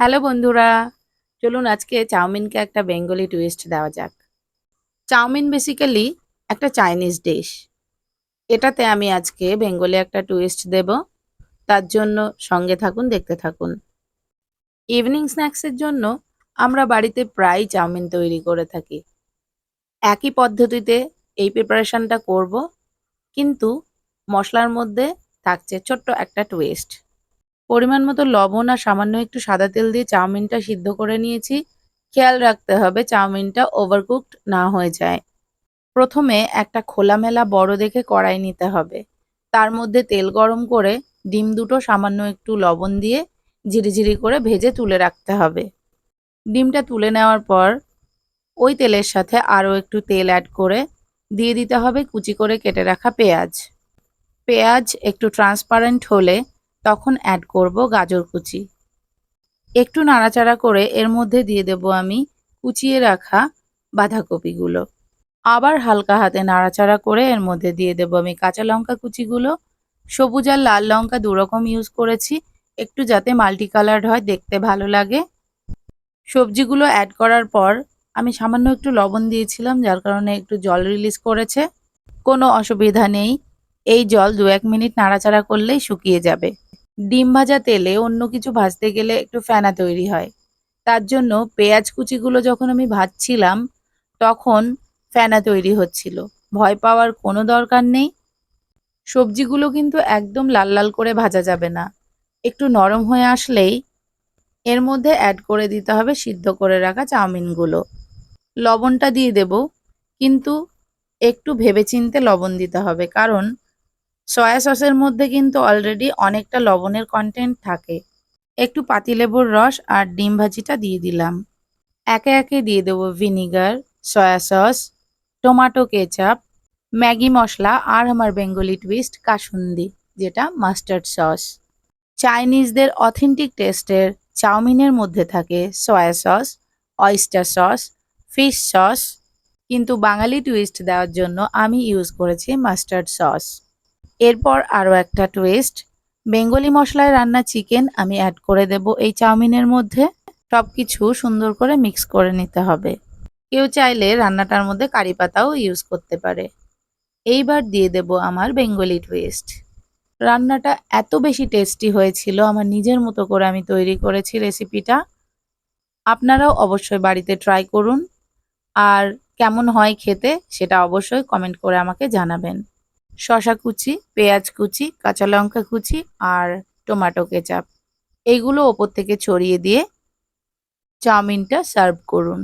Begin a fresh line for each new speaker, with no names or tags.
Hello বন্ধুরা, চলুন আজকে চাউমিনকে একটা বেঙ্গলি টুইস্ট দেওয়া যাক। চাউমিন বেসিক্যালি একটা চাইনিজ ডিশ এটাতে আমি আজকে বেঙ্গলি একটা টুইস্ট দেব। তার জন্য সঙ্গে থাকুন, দেখতে থাকুন। ইভিনিং স্ন্যাক্সের জন্য আমরা বাড়িতে প্রায় চাউমিন তৈরি করে থাকি। একই পদ্ধতিতে এই প্রিপারেশনটা করব, কিন্তু মশলার মধ্যে থাকছে ছোট্ট একটা টুইস্ট পরিমাণ মতো লবণ আর সামান্য একটু সাদা তেল দিয়ে চাউমিনটা সিদ্ধ করে নিয়েছি। খেয়াল রাখতে হবে চাউমিনটা ওভারকুকড না হয়ে যায়। প্রথমে একটা খোলামেলা বড় দেখে কড়াই নিতে হবে। তার মধ্যে তেল গরম করে ডিম দুটো সামান্য একটু লবণ দিয়ে ঝিরিঝিরি করে ভেজে তুলে রাখতে হবে। ডিমটা তুলে নেওয়ার পর ওই তেলের সাথে আরও একটু তেল অ্যাড করে দিয়ে দিতে হবে কুচি করে কেটে রাখা পেঁয়াজ। পেঁয়াজ একটু ট্রান্সপারেন্ট হলে তখন অ্যাড করব গাজর কুচি। একটু নাড়াচাড়া করে এর মধ্যে দিয়ে দেব আমি কুচিয়ে রাখা বাঁধাকপিগুলো। আবার হালকা হাতে নাড়াচাড়া করে এর মধ্যে দিয়ে দেব আমি কাঁচা লঙ্কা কুচিগুলো। সবুজ আর লাল লঙ্কা দুরকম ইউজ করেছি, একটু যাতে মাল্টি কালার্ড হয়, দেখতে ভালো লাগে। সবজিগুলো অ্যাড করার পর আমি সামান্য একটু লবণ দিয়েছিলাম, যার কারণে একটু জল রিলিজ করেছে। কোনো অসুবিধা নেই, এই জল দু এক মিনিট নাড়াচাড়া করলেই শুকিয়ে যাবে। ডিম ভাজা তেলে অন্য কিছু ভাজতে গেলে একটু ফেনা তৈরি হয়। তার জন্য পেঁয়াজ কুচিগুলো যখন আমি ভাজছিলাম, তখন ফেনা তৈরি হচ্ছিল। ভয় পাওয়ার কোনো দরকার নেই। সবজিগুলো কিন্তু একদম লাল লাল করে ভাজা যাবে না। একটু নরম হয়ে আসলেই এর মধ্যে অ্যাড করে দিতে হবে সিদ্ধ করে রাখা চাউমিনগুলো। লবণটা দিয়ে দেব, কিন্তু একটু ভেবেচিন্তে লবণ দিতে হবে, কারণ সয়া সসের মধ্যে কিন্তু অলরেডি অনেকটা লবণের কন্টেন্ট থাকে। একটু পাতিলেবুর রস আর ডিম ভাজিটা দিয়ে দিলাম। একে একে দিয়ে দেবো vinegar soy sauce tomato ketchup Maggi masala আর আমার বেঙ্গলি টুইস্ট কাসুন্দি, যেটা মাস্টার্ড সস চাইনিজদের অথেন্টিক টেস্টের চাউমিনের মধ্যে থাকে soy sauce oyster sauce fish sauce কিন্তু বাঙালি টুইস্ট দেওয়ার জন্য আমি ইউজ করেছি মাস্টার্ড সস এরপর আরও একটা টুইস্ট বেঙ্গলি মশলায় রান্না চিকেন আমি অ্যাড করে দেব এই চাউমিনের মধ্যে। সব কিছু সুন্দর করে মিক্স করে নিতে হবে। কেউ চাইলে রান্নাটার মধ্যে কারি পাতাও ইউজ করতে পারে। এইবার দিয়ে দেব আমার বেঙ্গলি টুইস্ট রান্নাটা এত বেশি টেস্টি হয়েছিল, আমার নিজের মতো করে আমি তৈরি করেছি রেসিপিটা আপনারাও অবশ্যই বাড়িতে ট্রাই করুন। আর কেমন হয় খেতে সেটা অবশ্যই কমেন্ট করে আমাকে জানাবেন। শশা কুচি, পেঁয়াজ কুচি, কাঁচা লঙ্কা কুচি আর টমেটো কেচাপ। এইগুলো ওপর থেকে ছড়িয়ে দিয়ে চাউমিনটা সার্ভ করুন।